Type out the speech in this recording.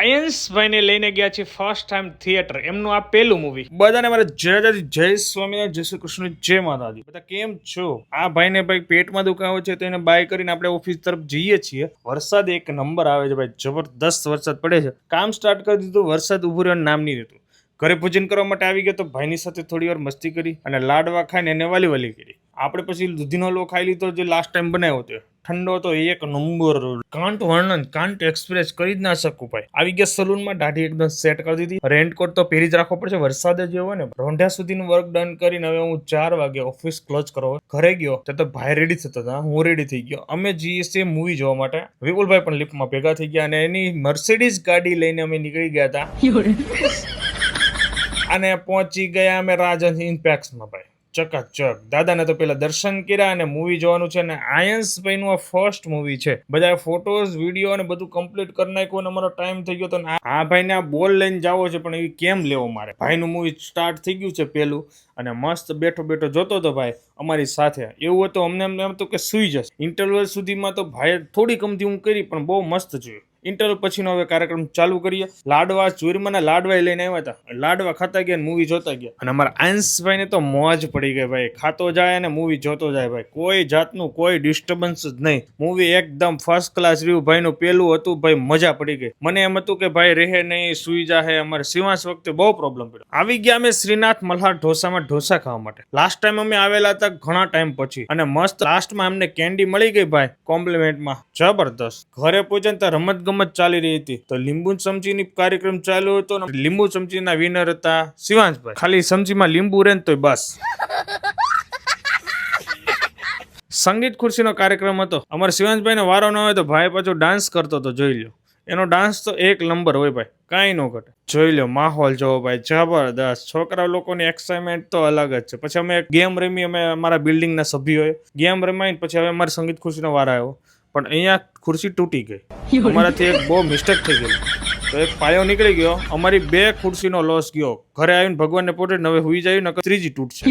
અયંશભાઈને લઈને ગયા છે ફર્સ્ટ ટાઈમ થિયેટર એમનું આ પહેલું મૂવી બધાને મારે જય દાદી જય સ્વામિનારાયણ, જય શ્રી કૃષ્ણ જય માતાજી. બધા કેમ છો? આ ભાઈને ભાઈ પેટમાં દુખાવો છે તો એને બાય કરીને આપણે ઓફિસ તરફ જઈએ છીએ. વરસાદ એક નંબર આવે છે ભાઈ, જબરદસ્ત વરસાદ પડે છે. કામ સ્ટાર્ટ કરી દીધું, વરસાદ ઉભું રહેવાનું નામ નહીં રહેતું ઘરે પૂજન કરવા માટે આવી ગયો તો ભાઈની સાથે થોડી વાર મસ્તી કરી અને લાડવા ખાઈને એને વાલી વાલી કરી. આપણે પછી દૂધીનો હલવો ખાઈ લીધો જે લાસ્ટ ટાઈમ બનાવ્યો હતો. ઠંડો તો એક નંબર કાંટ વર્ણન કાંટ એક્સપ્રેસ કરી જ ના શકું ભાઈ. આવી ગયા સલૂનમાં દાઢી એકદમ સેટ કરી દીધી. રેનકોટ તો પહેરી જ રાખવો પડશે વરસાદ જ એવો ને રોંઢા સુધીનું વર્ક ડન કરીને હવે હું ચાર વાગે ઓફિસ ક્લોઝ કરો ઘરે ગયો તો તો ભાઈ રેડી થતા હતા હું રેડી થઈ ગયો. અમે જઈએ છીએ મૂવી જોવા માટે વિપુલભાઈ પણ લિફ્ટમાં ભેગા થઈ ગયા અને એની મર્સિડીઝ ગાડી લઈને અમે નીકળી ગયા હતા. અને પહોંચી ગયા અમે રાજન ઇમ્પેક્સમાં ભાઈ. ચકાચક. દાદાને તો પેલા દર્શન કર્યા અને મૂવી જોવાનું છે અને આયન્સભાઈનું આ ફર્સ્ટ મૂવી છે. બધા ફોટોઝ વીડિયો અને બધું કમ્પ્લીટ કરી નાખ્યું અને અમારો ટાઈમ થઈ ગયો તો આ- ભાઈને આ બોલ લઈને જાવો છે, પણ એ કેમ લેવો મારે? ભાઈનું મૂવી સ્ટાર્ટ થઈ ગયું છે પેલું અને મસ્ત બેઠો બેઠો જોતો હતો ભાઈ અમારી સાથે. એવું હતું અમને એમ એમ હતું કે સુઈ જશે. ઇન્ટરવલ સુધીમાં તો ભાઈએ થોડી કમથી હું કરી, પણ બહુ મસ્ત જોયું. ઇન્ટરવલ પછીનો હવે કાર્યક્રમ ચાલુ કરીએ. લાડવા, ચૂરમાના લાડવા લઈને આવ્યા હતા. લાડવા ખાતા ગયા મૂવી જોતા ગયા. અને અમારા આંશભાઈને તો મોજ પડી ગઈ ભાઈ. ખાતો જાય અને મૂવી જોતો જાય ભાઈ. કોઈ જાતનું કોઈ ડિસ્ટર્બન્સ જ નહીં. મૂવી એકદમ ફર્સ્ટ ક્લાસ રહ્યું. ભાઈનું પેલું હતું, ભાઈ મજા પડી ગઈ. મને એમ હતું કે ભાઈ રહે નહીં, સુઈ જાહે. અમારે સિવાસ વખતે બહુ પ્રોબ્લેમ પડ્યો. આવી ગયા અમે શ્રીનાથ મલ્હાર ઢોસામાં ઢોસા ખાવા માટે. લાસ્ટ ટાઈમ અમે આવેલા હતા ઘણા ટાઈમ પછી. અને મસ્ત લાસ્ટમાં અમને કેન્ડી મળી ગઈ ભાઈ કોમ્પ્લિમેન્ટમાં જબરદસ્ત. ઘરે ને તો રમત ગમત ચાલી રહી હતી. તો લીંબુ ચમચીની કાર્યક્રમ ચાલુ હતો ને લીંબુ ચમચીના વિનર હતા શિવાંશભાઈ. ખાલી ચમચીમાં લીંબુ રહે ને તો બસ. સંગીત ખુરશીનો કાર્યક્રમ હતો. અમારે શિવાંશભાઈને વારો ન હોય તો ભાઈ પાછો ડાન્સ કરતો હતો, જોઈ લો એનો ડાન્સ તો એક નંબર હોય ભાઈ. કાંઈ ન ઘટે. જોઈ લો માહોલ જોવો ભાઈ, જબરદસ્ત. છોકરા લોકોની એક્સાઇટમેન્ટ તો અલગ જ છે. પછી અમે ગેમ રમી, અમે અમારા બિલ્ડિંગના સભ્યોએ ગેમ રમાઈને પછી હવે અમારે સંગીત ખુરશીનો વાર આવ્યો. પણ અહીંયા ખુરશી તૂટી ગઈ. અમારાથી એક બહુ મિસ્ટેક થઈ ગઈ તો એક પાયો નીકળી ગયો. અમારી બે ખુરશીનો લોસ ગયો. ઘરે આવીને ભગવાનને પોતે હવે હુઈ જાય ને ત્રીજી તૂટશે.